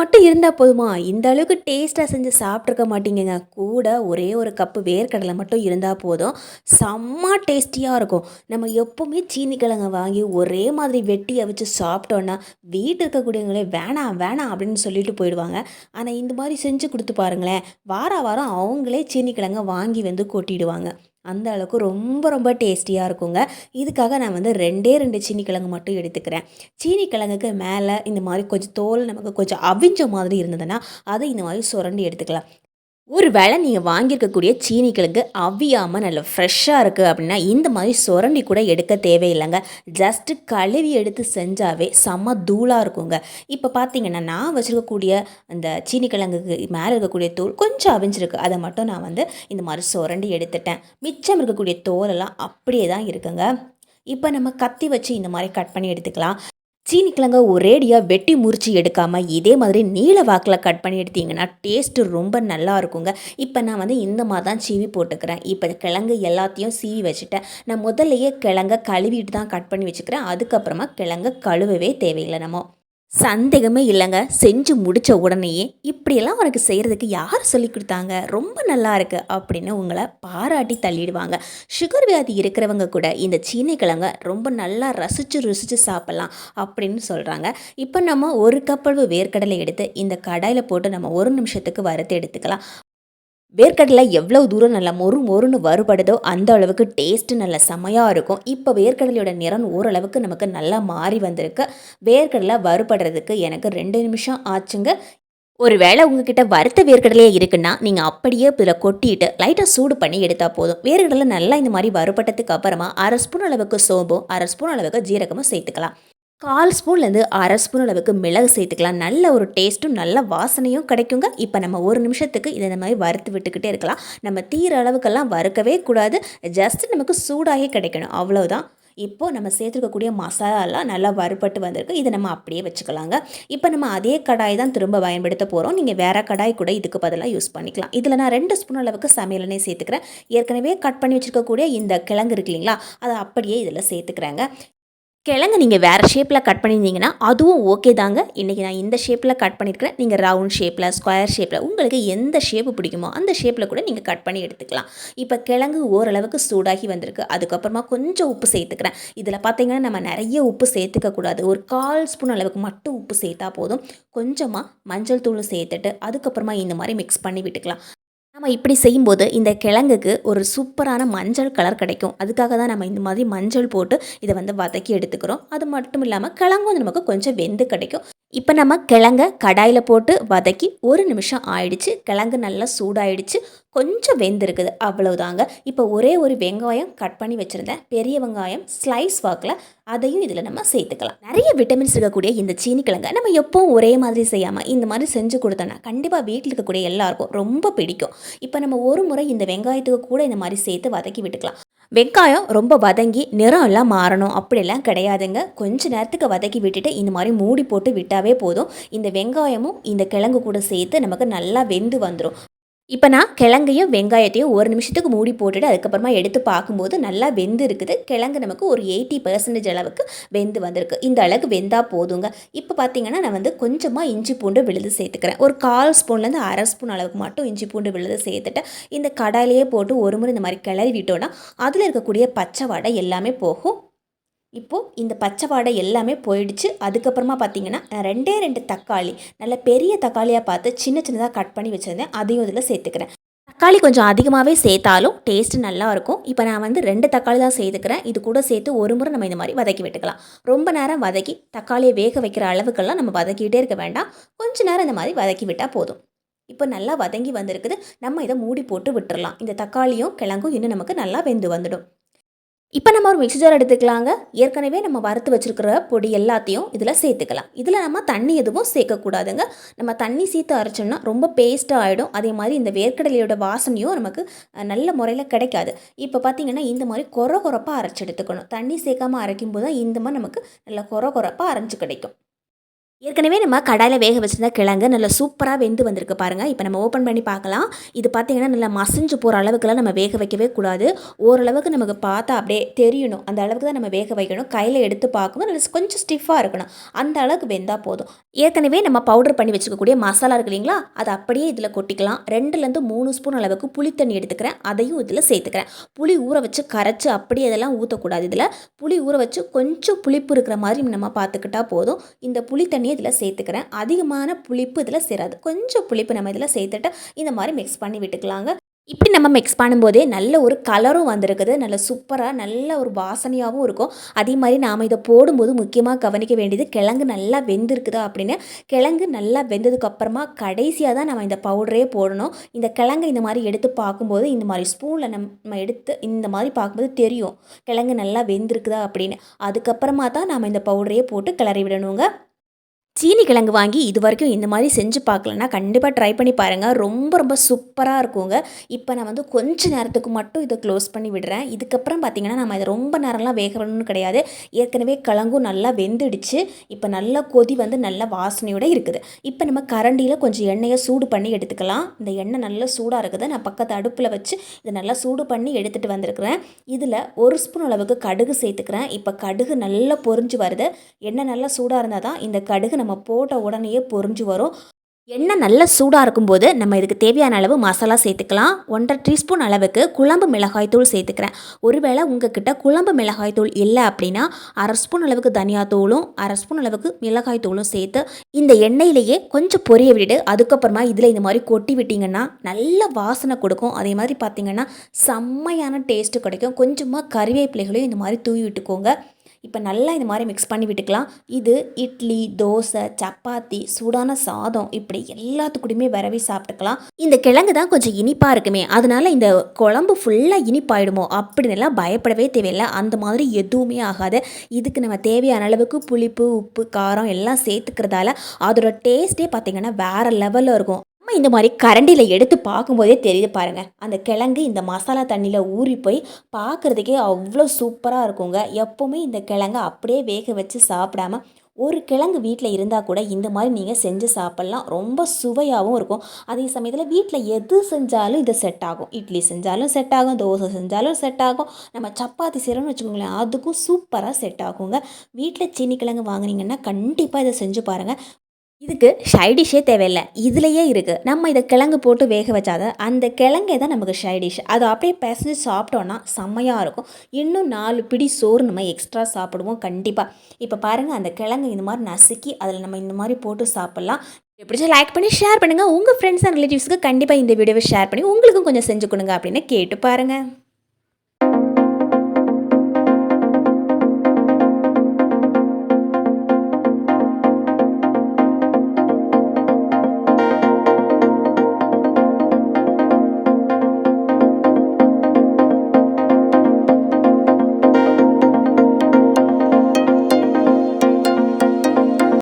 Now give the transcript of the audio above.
மட்டும் இருந்தால் போதுமா? இந்த அளவுக்கு டேஸ்ட்டாக செஞ்சு சாப்பிட்ருக்க மாட்டீங்கங்க. கூட ஒரே ஒரு கப்பு வேர்க்கடலை மட்டும் இருந்தால் போதும். செம்ம டேஸ்டியாக இருக்கும். நம்ம எப்போவுமே சீனி கிழங்க வாங்கி ஒரே மாதிரி வெட்டி அவிச்சு சாப்பிட்டோன்னா வீட்டில் இருக்கக்கூடியவங்களே வேணாம் வேணாம் அப்படின்னு சொல்லிட்டு போயிடுவாங்க. ஆனால் இந்த மாதிரி செஞ்சு கொடுத்து பாருங்களேன். வார வாரம் அவங்களே சீனி கிழங்க வாங்கி வந்து கொட்டிடுவாங்க. அந்த அளவுக்கு ரொம்ப ரொம்ப டேஸ்டியாக இருக்குங்க. இதுக்காக நான் வந்து ரெண்டே ரெண்டு சீனி கிழங்கு மட்டும் எடுத்துக்கிறேன். சீனி கிழங்குக்கு மேலே இந்த மாதிரி கொஞ்சம் தோல் நமக்கு கொஞ்சம் அவிஞ்ச மாதிரி இருந்ததுன்னா அதை இந்த மாதிரி சுரண்டி எடுத்துக்கலாம். ஒரு வேளை நீங்கள் வாங்கியிருக்கக்கூடிய சீனி கிழங்கு அவியாமல் நல்ல ஃப்ரெஷ்ஷாக இருக்குது அப்படின்னா இந்த மாதிரி சுரண்டி கூட எடுக்க தேவையில்லைங்க. ஜஸ்ட்டு கழுவி எடுத்து செஞ்சாவே செம்ம தூளாக இருக்குங்க. இப்போ பார்த்தீங்கன்னா நான் வச்சுருக்கக்கூடிய அந்த சீனி கிழங்குக்கு மேலே இருக்கக்கூடிய தூள் கொஞ்சம் அவிஞ்சிருக்கு. அதை மட்டும் நான் வந்து இந்த மாதிரி சுரண்டி எடுத்துட்டேன். மிச்சம் இருக்கக்கூடிய தோலெல்லாம் அப்படியே தான் இருக்குங்க. இப்போ நம்ம கத்தி வச்சு இந்த மாதிரி கட் பண்ணி எடுத்துக்கலாம். சீனி கிழங்க ஒரேடியாக வெட்டி முறிச்சு எடுக்காமல் இதே மாதிரி நீல வாக்கில் கட் பண்ணி எடுத்தீங்கன்னா டேஸ்ட்டு ரொம்ப நல்லா இருக்குங்க. இப்போ நான் வந்து இந்த மாதிரி தான் சீவி போட்டுக்கிறேன். இப்போ கிழங்கு எல்லாத்தையும் சீவி வச்சுட்டேன். நான் முதல்லையே கிழங்க கழுவிட்டு தான் கட் பண்ணி வச்சுக்கிறேன். அதுக்கப்புறமா கிழங்க கழுவவே தேவையில்லை நம்ம. சந்தேகமே இல்லைங்க. செஞ்சு முடித்த உடனேயே இப்படியெல்லாம் உனக்கு செய்கிறதுக்கு யார் சொல்லி கொடுத்தாங்க? ரொம்ப நல்லா இருக்குது அப்படின்னு உங்களை பாராட்டி தள்ளிடுவாங்க. சுகர் வியாதி இருக்கிறவங்க கூட இந்த சீனை கிழங்க ரொம்ப நல்லா ரசித்து ருசித்து சாப்பிட்லாம் அப்படின்னு சொல்கிறாங்க இப்போ நம்ம ஒரு கப்பளவு வேர்க்கடலை எடுத்து இந்த கடாயில் போட்டு நம்ம ஒரு நிமிஷத்துக்கு வறுத்து எடுத்துக்கலாம். வேர்க்கடலை எவ்வளோ தூரம் நல்லா மொறு மொறுன்னு வறுபடுதோ அந்த அளவுக்கு டேஸ்ட்டு நல்ல செமையாக இருக்கும். இப்போ வேர்க்கடலையோட நிறம் ஓரளவுக்கு நமக்கு நல்லா மாறி வந்திருக்கு. வேர்க்கடலை வறுபடுறதுக்கு எனக்கு ரெண்டு நிமிஷம் ஆச்சுங்க. ஒரு வேளை உங்ககிட்ட வறுத்த வேர்க்கடலையே இருக்குன்னா நீங்கள் அப்படியே இதில் கொட்டிட்டு லைட்டாக சூடு பண்ணி எடுத்தால் போதும். வேர்க்கடலை நல்லா இந்த மாதிரி வறுபட்டதுக்கு அப்புறமா அரை ஸ்பூன் அளவுக்கு சோம்பும் அரை ஸ்பூன் அளவுக்கு ஜீரகமும் சேர்த்துக்கலாம். கால் ஸ்பூன்லேருந்து அரை ஸ்பூன் அளவுக்கு மிளகு சேர்த்துக்கலாம். நல்ல ஒரு டேஸ்ட்டும் நல்ல வாசனையும் கிடைக்குங்க. இப்போ நம்ம ஒரு நிமிஷத்துக்கு இதை இந்த மாதிரி வறுத்து விட்டுக்கிட்டே இருக்கலாம். நம்ம தீர அளவுக்கெல்லாம் வறுக்கவே கூடாது. ஜஸ்ட் நமக்கு சூடாகவே கிடைக்கணும். அவ்வளோதான் இப்போது நம்ம சேர்த்துருக்கக்கூடிய மசாலாலாம் நல்லா வறுபட்டு வந்திருக்கு. இதை நம்ம அப்படியே வச்சுக்கலாங்க. இப்போ நம்ம அதே கடாய் தான் திரும்ப பயன்படுத்த போகிறோம் நீங்கள் வேறு கடாய் கூட இதுக்கு பதிலாக யூஸ் பண்ணிக்கலாம். இதில் நான் ரெண்டு ஸ்பூன் அளவுக்கு சமையலனே சேர்த்துக்கிறேன். ஏற்கனவே கட் பண்ணி வச்சுருக்கக்கூடிய இந்த கிழங்கு இருக்கு இல்லைங்களா? அதை அப்படியே இதில் சேர்த்துக்கிறேங்க. கிழங்கு நீங்கள் வேறு ஷேப்பில் கட் பண்ணியிருந்தீங்கன்னா அதுவும் ஓகே தாங்க. இன்றைக்கி நான் இந்த ஷேப்பில் கட் பண்ணியிருக்கிறேன் நீங்கள் ரவுண்ட் ஷேப்பில் ஸ்கொயர் ஷேப்பில் உங்களுக்கு எந்த ஷேப்பு பிடிக்குமோ அந்த ஷேப்பில் கூட நீங்கள் கட் பண்ணி எடுத்துக்கலாம். இப்போ கிழங்கு ஓரளவுக்கு சூடாகி வந்திருக்கு. அதுக்கப்புறமா கொஞ்சம் உப்பு சேர்த்துக்கிறேன். இதில் பார்த்தீங்கன்னா நம்ம நிறைய உப்பு சேர்த்துக்கக்கூடாது ஒரு கால் ஸ்பூன் அளவுக்கு மட்டும் உப்பு சேர்த்தா போதும். கொஞ்சமாக மஞ்சள் தூள் சேர்த்துட்டு அதுக்கப்புறமா இந்த மாதிரி மிக்ஸ் பண்ணி விட்டுக்கலாம். நம்ம இப்படி செய்யும்போது இந்த கிழங்குக்கு ஒரு சூப்பரான மஞ்சள் கலர் கிடைக்கும். அதுக்காக தான் நம்ம இந்த மாதிரி மஞ்சள் போட்டு இதை வந்து வதக்கி எடுத்துக்கிறோம். அது மட்டும் இல்லாமல் கிழங்கு வந்து நமக்கு கொஞ்சம் வெந்து கிடைக்கும். இப்போ நம்ம கிழங்க கடாயில் போட்டு வதக்கி ஒரு நிமிஷம் ஆயிடுச்சு. கிழங்கு நல்லா சூடாயிடுச்சு. கொஞ்சம் வெந்திருக்குது. அவ்வளவுதாங்க. இப்போ ஒரே ஒரு வெங்காயம் கட் பண்ணி வச்சுருந்தேன். பெரிய வெங்காயம் ஸ்லைஸ் வாக்கில் அதையும் இதில் நம்ம சேர்த்துக்கலாம். நிறைய விட்டமின்ஸ் இருக்கக்கூடிய இந்த சீனி கிழங்கை நம்ம எப்போவும் ஒரே மாதிரி செய்யாமல் இந்த மாதிரி செஞ்சு கொடுத்தோன்னா கண்டிப்பாக வீட்டில் இருக்கக்கூடிய எல்லாருக்கும் ரொம்ப பிடிக்கும். இப்போ நம்ம ஒரு முறை இந்த வெங்காயத்துக்கு கூட இந்த மாதிரி சேர்த்து வதக்கி விட்டுக்கலாம். வெங்காயம் ரொம்ப வதங்கி நிறம் எல்லாம் மாறணும் அப்படிலாம் கிடையாதுங்க. கொஞ்ச நேரத்துக்கு வதக்கி விட்டுட்டு இந்த மாதிரி மூடி போட்டு விட்டாவே போதும். இந்த வெங்காயமும் இந்த கிழங்கு கூட சேர்த்து நமக்கு நல்லா வெந்து வந்துடும் இப்போ நான் கிழங்கையும் வெங்காயத்தையும் ஒரு நிமிஷத்துக்கு மூடி போட்டுட்டு அதுக்கப்புறமா எடுத்து பார்க்கும்போது நல்லா வெந்து இருக்குது கிழங்கு நமக்கு ஒரு எயிட்டி பர்சன்டேஜ் அளவுக்கு வெந்து வந்திருக்கு. இந்த அளவுக்கு வெந்தால் போதுங்க. இப்போ பார்த்தீங்கன்னா நான் வந்து கொஞ்சமாக இஞ்சி பூண்டு விழுது சேர்த்துக்கிறேன். ஒரு கால் ஸ்பூன்லேருந்து அரை ஸ்பூன் அளவுக்கு மட்டும் இஞ்சி பூண்டு விழுது சேர்த்துட்டு இந்த கடாயிலேயே போட்டு ஒரு முறை இந்த மாதிரி கிளறி விட்டோன்னா அதில் இருக்கக்கூடிய பச்சை வடை எல்லாமே போகும். இப்போது இந்த பச்சை வாடை எல்லாமே போயிடுச்சு. அதுக்கப்புறமா பார்த்தீங்கன்னா ரெண்டே ரெண்டு தக்காளி நல்ல பெரிய தக்காளியாக பார்த்து சின்ன சின்னதாக கட் பண்ணி வச்சுருந்தேன். அதையும் இதில் சேர்த்துக்கிறேன். தக்காளி கொஞ்சம் அதிகமாகவே சேர்த்தாலும் டேஸ்ட்டு நல்லாயிருக்கும் இப்போ நான் வந்து ரெண்டு தக்காளி தான் சேர்த்துக்கிறேன். இது கூட சேர்த்து ஒரு முறை நம்ம இந்த மாதிரி வதக்கி விட்டுக்கலாம். ரொம்ப நேரம் வதக்கி தக்காளியை வேக வைக்கிற அளவுக்கெல்லாம் நம்ம வதக்கிட்டே இருக்க வேண்டாம். கொஞ்ச நேரம் இந்த மாதிரி வதக்கி விட்டால் போதும். இப்போ நல்லா வதங்கி வந்திருக்குது. நம்ம இதை மூடி போட்டு விட்டுறலாம். இந்த தக்காளியும் கிழங்கும் இன்னும் நமக்கு நல்லா வெந்து வந்துடும். இப்போ நம்ம ஒரு மிக்சி ஜார் எடுத்துக்கலாங்க. ஏற்கனவே நம்ம வறுத்து வச்சுருக்கிற பொடி எல்லாத்தையும் இதில் சேர்த்துக்கலாம். இதில் நம்ம தண்ணி எதுவும் சேர்க்கக்கூடாதுங்க. நம்ம தண்ணி சேர்த்து அரைச்சோம்னா ரொம்ப பேஸ்ட்டாக ஆகிடும் அதே மாதிரி இந்த வேர்க்கடலையோட வாசனையும் நமக்கு நல்ல முறையில் கிடைக்காது. இப்போ பார்த்திங்கன்னா இந்த மாதிரி கொர கொரப்பாக அரைச்சி எடுத்துக்கணும். தண்ணி சேர்க்காமல் அரைக்கும் போது தான் இந்த மாதிரி நமக்கு நல்ல கொர கொரப்பாக அரைஞ்சி கிடைக்கும். ஏற்கனவே நம்ம கடாயில் வேக வச்சிருந்த கிழங்கு நல்லா சூப்பராக வெந்து வந்திருக்கு பாருங்கள் இப்போ நம்ம ஓப்பன் பண்ணி பார்க்கலாம். இது பார்த்தீங்கன்னா நல்லா மசிஞ்சு போகிற அளவுக்குலாம் நம்ம வேக வைக்கவே கூடாது. ஓரளவுக்கு நமக்கு பார்த்தா அப்படியே தெரியணும். அந்த அளவுக்கு தான் நம்ம வேக வைக்கணும். கையில் எடுத்து பார்க்கும்போது நல்லா கொஞ்சம் ஸ்டிஃபாக இருக்கணும். அந்த அளவுக்கு வெந்தால் போதும். ஏற்கனவே நம்ம பவுடர் பண்ணி வச்சுக்கக்கூடிய மசாலா இருக்கு இல்லைங்களா? அதை அப்படியே இதில் கொட்டிக்கலாம். ரெண்டுலேருந்து மூணு ஸ்பூன் அளவுக்கு புளி தண்ணி எடுத்துக்கிறேன். அதையும் இதில் சேர்த்துக்கிறேன். புளி ஊற வச்சு கரைச்சி அப்படியே இதெல்லாம் ஊற்றக்கூடாது இதில். புளி ஊற வச்சு கொஞ்சம் புளிப்பு இருக்கிற மாதிரி நம்ம பார்த்துக்கிட்டா போதும். இந்த புளி தண்ணி தண்ணியை இதில் சேர்த்துக்கிறேன். அதிகமான புளிப்பு இதில் சேராது. கொஞ்சம் புளிப்பு நம்ம இதில் சேர்த்துட்டு இந்த மாதிரி மிக்ஸ் பண்ணி விட்டுக்கலாங்க. இப்படி நம்ம மிக்ஸ் பண்ணும்போதே நல்ல ஒரு கலரும் வந்திருக்குது. நல்ல சூப்பராக நல்ல ஒரு வாசனையாகவும் இருக்கும். அதே மாதிரி நாம் இதை போடும்போது முக்கியமாக கவனிக்க வேண்டியது கிழங்கு நல்லா வெந்திருக்குதா அப்படின்னு. கிழங்கு நல்லா வெந்ததுக்கப்புறமா கடைசியாக தான் நம்ம இந்த பவுடரே போடணும். இந்த கிழங்கு இந்த மாதிரி எடுத்து பார்க்கும்போது இந்த மாதிரி ஸ்பூனில் நம்ம எடுத்து இந்த மாதிரி பார்க்கும்போது தெரியும். கிழங்கு நல்லா வெந்திருக்குதா அப்படின்னு. அதுக்கப்புறமா தான் நம்ம இந்த பவுடரையே போட்டு கிளறி விடணுங்க. சீனி கிழங்கு வாங்கி இது வரைக்கும் இந்த மாதிரி செஞ்சு பார்க்கலன்னா கண்டிப்பாக ட்ரை பண்ணி பாருங்கள் ரொம்ப ரொம்ப சூப்பராக இருக்குங்க. இப்போ நான் வந்து கொஞ்ச நேரத்துக்கு மட்டும் இதை க்ளோஸ் பண்ணி விடுறேன். இதுக்கப்புறம் பார்த்திங்கன்னா நம்ம இதை ரொம்ப நேரம்லாம் வேகணும்னு கிடையாது. ஏற்கனவே கிழங்கும் நல்லா வெந்துடுச்சு. இப்போ நல்லா கொதி வந்து நல்ல வாசனையோடு இருக்குது. இப்போ நம்ம கரண்டியில் கொஞ்சம் எண்ணெயை சூடு பண்ணி எடுத்துக்கலாம். இந்த எண்ணெய் நல்லா சூடாக இருக்குது. நான் பக்கத்து அடுப்பில் வச்சு இதை நல்லா சூடு பண்ணி எடுத்துகிட்டு வந்திருக்கிறேன். இதில் ஒரு ஸ்பூன் அளவுக்கு கடுகு சேர்த்துக்கிறேன். இப்போ கடுகு நல்லா பொரிஞ்சு வருது. எண்ணெய் நல்லா சூடாக இருந்தால் தான் இந்த கடுகு நம்ம நம்ம போட்ட உடனேயே பொரிஞ்சு வரும். எண்ணெய் நல்லா சூடாக இருக்கும்போது நம்ம இதுக்கு தேவையான அளவு மசாலா சேர்த்துக்கலாம். ஒன்றரை டீஸ்பூன் அளவுக்கு குழம்பு மிளகாய் தூள் சேர்த்துக்கிறேன். ஒருவேளை உங்ககிட்ட குழம்பு மிளகாய் தூள் இல்லை அப்படின்னா அரை ஸ்பூன் அளவுக்கு தனியாத்தூளும் அரை ஸ்பூன் அளவுக்கு மிளகாய் தூளும் சேர்த்து இந்த எண்ணெயிலேயே கொஞ்சம் பொரிய விட்டுட்டு அதுக்கப்புறமா இதில் இந்த மாதிரி கொட்டி விட்டிங்கன்னா நல்ல வாசனை கொடுக்கும். அதே மாதிரி பார்த்திங்கன்னா செம்மையான டேஸ்ட்டு கிடைக்கும். கொஞ்சமாக கறிவேப்பிலைகளையும் இந்த மாதிரி தூவி விட்டுக்கோங்க. இப்போ நல்லா இது மாதிரி மிக்ஸ் பண்ணி விட்டுக்கலாம். இது இட்லி தோசை சப்பாத்தி சூடான சாதம் இப்படி எல்லாத்துக்கூடயுமே விரவி சாப்பிட்டுக்கலாம். இந்த கிழங்கு தான் கொஞ்சம் இனிப்பாக இருக்குமே அதனால இந்த குழம்பு ஃபுல்லாக இனிப்பாயிடுமோ அப்படின்லாம் பயப்படவே தேவையில்லை. அந்த மாதிரி எதுவுமே ஆகாது. இதுக்கு நம்ம தேவையான அளவுக்கு புளிப்பு உப்பு காரம் எல்லாம் சேர்த்துக்கிறதால அதோட டேஸ்ட்டே பார்த்திங்கன்னா வேறு லெவலில் இருக்கும். நம்ம இந்த மாதிரி கரண்டியில் எடுத்து பார்க்கும்போதே தெரியுது பாருங்கள் அந்த கிழங்கு இந்த மசாலா தண்ணியில் ஊறி போய் பார்க்குறதுக்கே அவ்வளோ சூப்பராக இருக்குங்க. எப்போவுமே இந்த கிழங்கு அப்படியே வேக வச்சு சாப்பிடாம ஒரு கிழங்கு வீட்டில் இருந்தால் கூட இந்த மாதிரி நீங்கள் செஞ்சு சாப்பிட்லாம். ரொம்ப சுவையாகவும் இருக்கும். அதே சமயத்தில் வீட்டில் எது செஞ்சாலும் இது செட் ஆகும். இட்லி செஞ்சாலும் செட் ஆகும். தோசை செஞ்சாலும் செட் ஆகும். நம்ம சப்பாத்தி செய்கிறோம்னு வச்சுக்கோங்களேன் அதுக்கும் சூப்பராக செட் ஆகுங்க. வீட்டில் சீனி கிழங்கு வாங்கினீங்கன்னா கண்டிப்பாக இதை செஞ்சு பாருங்கள் இதுக்கு ஷைடிஷே தேவையில்லை. இதுலேயே இருக்குது நம்ம இதை கிழங்கு போட்டு வேக வச்சாத அந்த கிழங்கே தான் நமக்கு ஷைடிஷ். அதை அப்படியே பிசைஞ்சு சாப்பிட்டோன்னா செம்மையாக இருக்கும். இன்னும் நாலு பிடி சோறு நம்ம எக்ஸ்ட்ரா சாப்பிடுவோம் கண்டிப்பாக இப்போ பாருங்கள் அந்த கிழங்கு இந்த மாதிரி நசுக்கி அதில் நம்ம இந்த மாதிரி போட்டு சாப்பிட்லாம். எப்படிச்சா லைக் பண்ணி ஷேர் பண்ணுங்கள் உங்கள் ஃப்ரெண்ட்ஸ் அண்ட் ரிலேட்டிவ்ஸ்க்கு கண்டிப்பாக இந்த வீடியோவை ஷேர் பண்ணி உங்களுக்கும் கொஞ்சம் செஞ்சு கொடுங்க அப்படின்னு கேட்டு பாருங்கள்